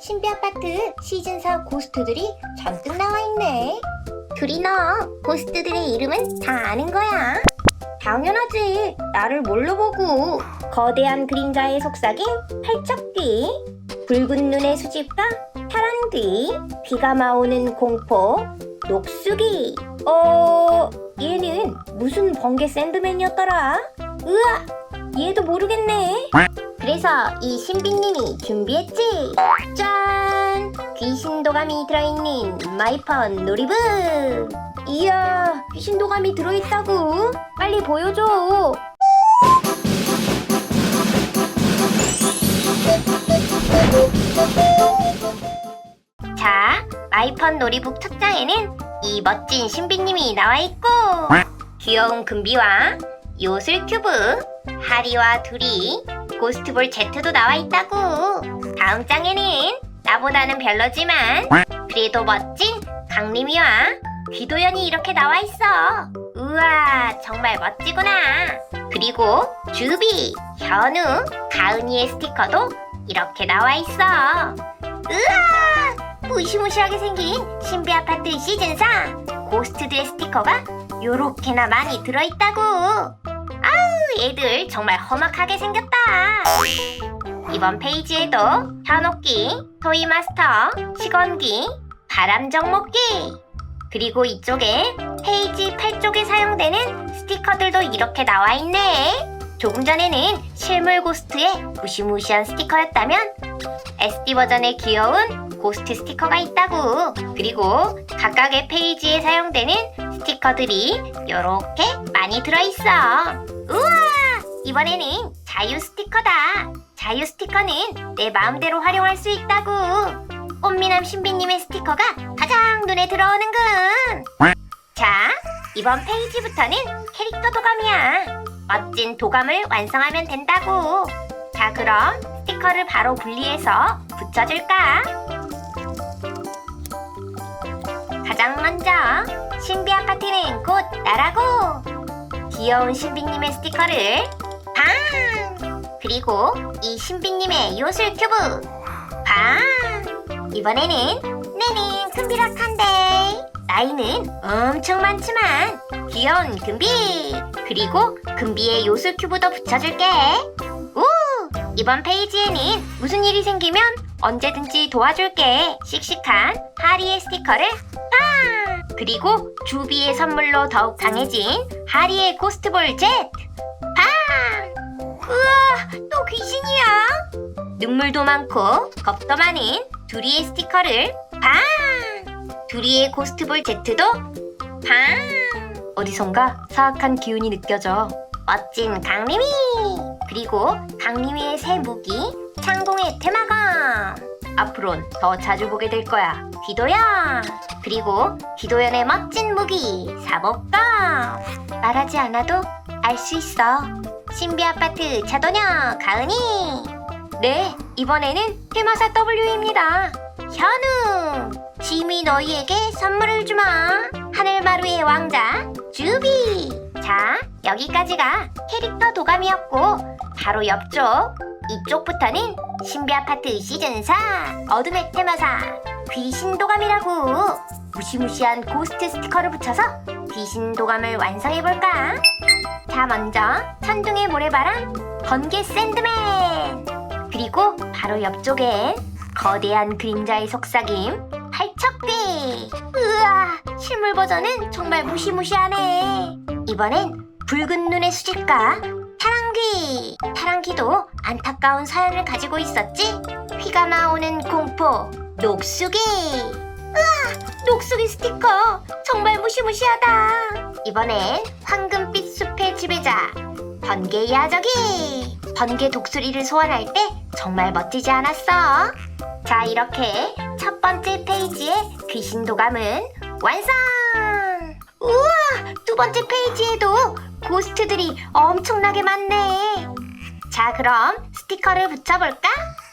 신비 아파트 시즌 4 고스트들이 잔뜩 나와 있네. 둘이 너 고스트들의 이름은 다 아는 거야. 당연하지. 나를 뭘로 보고. 거대한 그림자의 속삭임 팔척귀, 붉은 눈의 수집가 파란귀, 비가 마오는 공포 녹수귀. 어, 얘는 무슨 번개 샌드맨이었더라? 으아, 얘도 모르겠네. 그래서 이 신비님이 준비했지. 짠! 귀신 도감이 들어있는 마이펀 놀이북. 이야, 귀신 도감이 들어있다고? 빨리 보여줘. 자, 마이펀 놀이북 첫 장에는 이 멋진 신비님이 나와 있고 귀여운 금비와 요술 큐브, 하리와 둘이 고스트볼 Z도 나와 있다고. 다음 장에는 나보다는 별로지만 그래도 멋진 강림이와 귀도연이 이렇게 나와 있어. 우와, 정말 멋지구나. 그리고 주비, 현우, 가은이의 스티커도 이렇게 나와 있어. 우와, 무시무시하게 생긴 신비 아파트 시즌 4 고스트들의 스티커가 요렇게나 많이 들어있다고. 아우, 얘들 정말 험악하게 생겼다. 이번 페이지에도 현옥기, 토이마스터, 시건기, 바람정목기 그리고 이쪽에 페이지 8쪽에 사용되는 스티커들도 이렇게 나와 있네. 조금 전에는 실물 고스트의 무시무시한 스티커였다면 SD 버전의 귀여운 고스트 스티커가 있다고. 그리고 각각의 페이지에 사용되는 스티커들이 이렇게 많이 들어있어. 우와! 이번에는 자유 스티커다. 자유 스티커는 내 마음대로 활용할 수 있다고. 꽃미남 신비님의 스티커가 가장 눈에 들어오는군. 자, 이번 페이지부터는 캐릭터 도감이야. 멋진 도감을 완성하면 된다고. 자, 그럼 스티커를 바로 분리해서 붙여줄까? 가장 먼저 신비 아파트는 곧 나라고. 귀여운 신비님의 스티커를 방! 그리고 이 신비님의 요술 큐브 방! 이번에는 내는 금비락한데 나이는 엄청 많지만 귀여운 금비 그리고 금비의 요술 큐브도 붙여줄게 오! 이번 페이지에는 무슨 일이 생기면 언제든지 도와줄게 씩씩한 하리의 스티커를 팡! 그리고 주비의 선물로 더욱 강해진 하리의 고스트볼 젯 팡! 우와 또 귀신이야 눈물도 많고 겁도 많은 두리의 스티커를 팡! 두리의 고스트볼 제트도 팡! 어디선가 사악한 기운이 느껴져. 멋진 강림이! 그리고 강림이의 새 무기 창공의 테마감! 앞으론 더 자주 보게 될 거야. 귀도연! 그리고 귀도연의 멋진 무기 사복감! 말하지 않아도 알 수 있어. 신비 아파트 자도녀 가은이! 네, 이번에는 테마사 W입니다. 현우! 짐이 너희에게 선물을 주마. 하늘마루의 왕자, 주비! 자, 여기까지가 캐릭터 도감이었고, 바로 옆쪽, 이쪽부터는 신비 아파트 시즌 4 어둠의 테마사 귀신 도감이라고. 무시무시한 고스트 스티커를 붙여서 귀신 도감을 완성해볼까? 자, 먼저 천둥의 모래바람, 번개 샌드맨! 그리고 바로 옆쪽엔 거대한 그림자의 속삭임 팔척귀 우와 실물 버전은 정말 무시무시하네 이번엔 붉은 눈의 수집가 타랑귀. 타랑귀도 안타까운 사연을 가지고 있었지? 휘가 나오는 공포 녹수기. 우와 녹수기 스티커. 정말 무시무시하다. 이번엔 황금빛 숲의 지배자 번개 야적이. 번개 독수리를 소환할 때 정말 멋지지 않았어? 자 이렇게 첫 번째 페이지의 귀신 도감은 완성! 우와 두 번째 페이지에도 고스트들이 엄청나게 많네 자 그럼 스티커를 붙여볼까?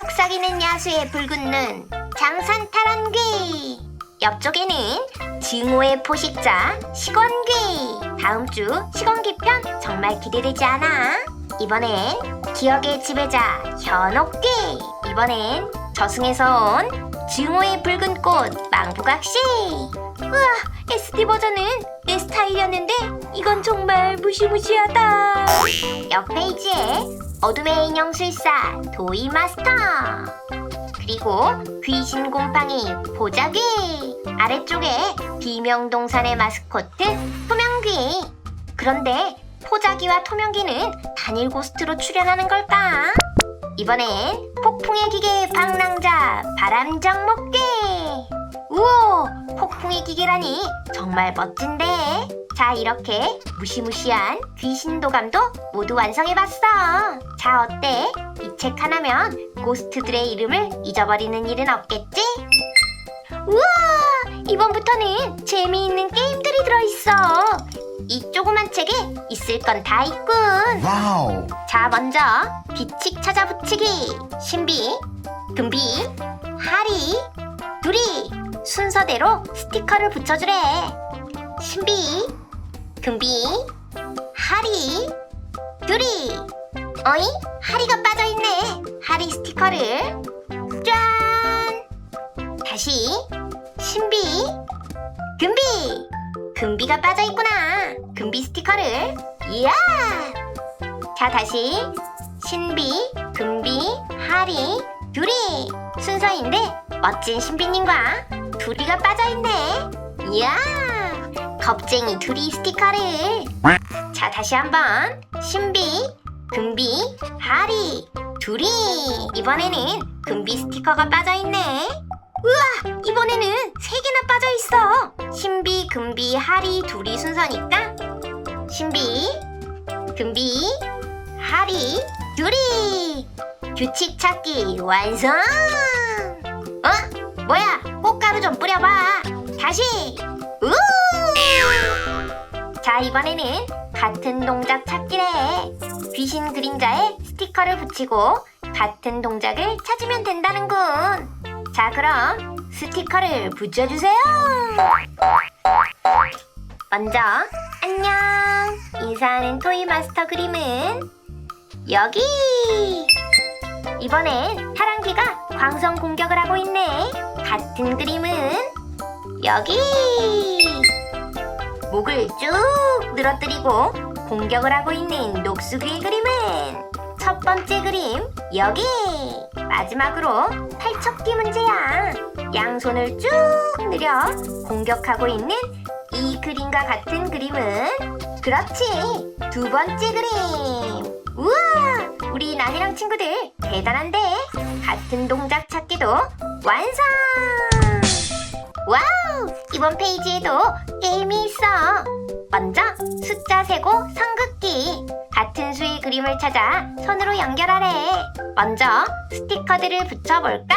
속삭이는 야수의 붉은 눈 장산타란귀 옆쪽에는 증오의 포식자 시건귀 다음 주 시건귀 편 정말 기대되지 않아? 이번엔 기억의 지배자 현옥귀 이번엔 저승에서 온 증오의 붉은 꽃 망부각시. 우와 SD 버전은 내 스타일이었는데 이건 정말 무시무시하다. 옆 페이지에 어둠의 인형 술사 도이 마스터. 그리고 귀신 곰팡이 보자귀 아래쪽에 비명동산의 마스코트 토명귀. 그런데 포자기와 토명귀는 단일 고스트로 출연하는 걸까? 이번엔 폭풍의 기계 방랑자 바람정목대 우와 폭풍의 기계라니 정말 멋진데 자 이렇게 무시무시한 귀신 도감도 모두 완성해봤어 자 어때? 이 책 하나면 고스트들의 이름을 잊어버리는 일은 없겠지? 우와 이번부터는 재미있는 게임들이 들어있어 이 조그만 책에 있을 건 다 있군 Wow! 자, 먼저 비칙 찾아 붙이기, 신비, 금비, 하리, 두리 순서대로 스티커를 붙여주래. 신비, 금비, 하리, 두리. 어이? 하리가 빠져있네. 하리 스티커를 짠. 다시 신비, 금비, 금비가 빠져있구나. 금비 스티커를. 이야. 자 다시. 신비, 금비, 하리, 두리. 순서인데 멋진 신비님과 두리가 빠져있네. 이야! 겁쟁이 두리 스티커를. 자 다시 한번. 신비, 금비, 하리, 두리. 이번에는 금비 스티커가 빠져있네. 우와! 이번에는 세 개나 빠져있어. 신비, 금비, 하리, 두리 순서니까 신비, 금비, 하리, 두리 규칙 찾기 완성! 어? 뭐야? 꽃가루 좀 뿌려봐. 다시. 우! 자 이번에는 같은 동작 찾기래. 귀신 그림자에 스티커를 붙이고 같은 동작을 찾으면 된다는군. 자 그럼 스티커를 붙여주세요. 먼저 안녕. 인사하는 토이 마스터 그림은 여기. 이번엔 사랑귀가 광선 공격을 하고 있네. 같은 그림은 여기. 목을 쭉 늘어뜨리고 공격을 하고 있는 녹수귀의 그림은 첫 번째 그림 여기. 마지막으로 팔척기 문제야. 양손을 쭉 늘여 공격하고 있는 이 그림과 같은 그림은? 그렇지. 두 번째 그림. 우와! 우리 나니랑 친구들 대단한데? 같은 동작 찾기도 완성! 와우! 이번 페이지에도 게임이 있어. 먼저 숫자 세고 성긋기. 같은 수의 그림을 찾아 손으로 연결하래. 먼저 스티커들을 붙여볼까?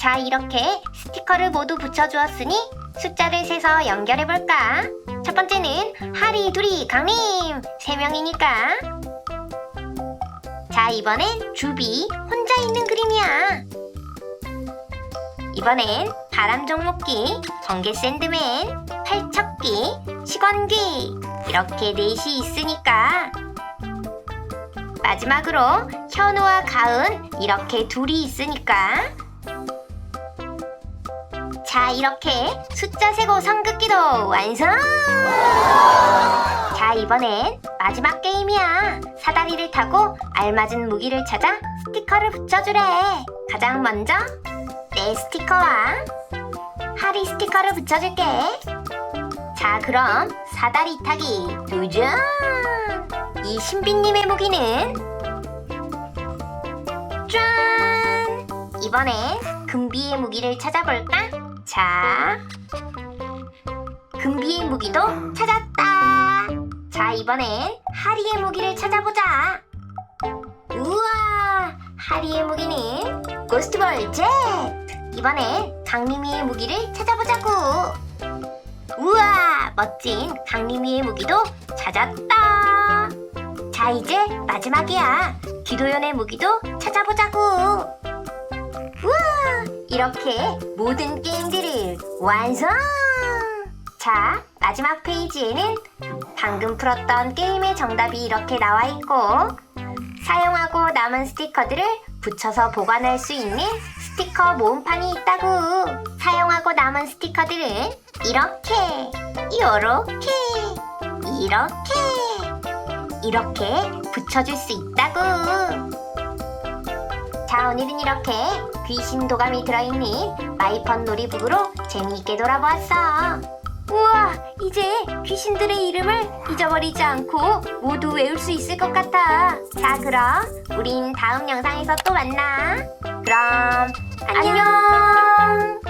자 이렇게 스티커를 모두 붙여주었으니 숫자를 세서 연결해볼까? 첫 번째는 하리, 두리, 강림. 세 명이니까. 자 이번엔 주비. 혼자 있는 그림이야. 이번엔 바람 종목기, 번개 샌드맨, 팔척기, 시건기. 이렇게 넷이 있으니까. 마지막으로 현우와 가은 이렇게 둘이 있으니까 자 이렇게 숫자 세고 성긋기도 완성! 자 이번엔 마지막 게임이야. 사다리를 타고 알맞은 무기를 찾아 스티커를 붙여주래. 가장 먼저 내 스티커와 하리 스티커를 붙여줄게. 자 그럼 사다리 타기 도전! 이 신비님의 무기는 짠! 이번엔 금비의 무기를 찾아볼까? 자 금비의 무기도 찾았다. 자 이번엔 하리의 무기를 찾아보자. 우와 하리의 무기는 고스트볼 젯 이번엔 강림이의 무기를 찾아보자고. 우와 멋진 강림이의 무기도 찾았다. 자 이제 마지막이야. 기도연의 무기도 찾아보자고. 우와 이렇게 모든 게임들을 완성 자 마지막 페이지에는 방금 풀었던 게임의 정답이 이렇게 나와 있고 사용하고 남은 스티커들을 붙여서 보관할 수 있는 스티커 모음판이 있다고. 사용하고 남은 스티커들은 이렇게, 요렇게, 이렇게, 이렇게 붙여줄 수 있다고. 자, 오늘은 이렇게 귀신 도감이 들어있는 마이펀 놀이북으로 재미있게 놀아보았어. 우와, 이제 귀신들의 이름을 잊어버리지 않고 모두 외울 수 있을 것 같아. 자, 그럼 우린 다음 영상에서 또 만나. 그럼 안녕.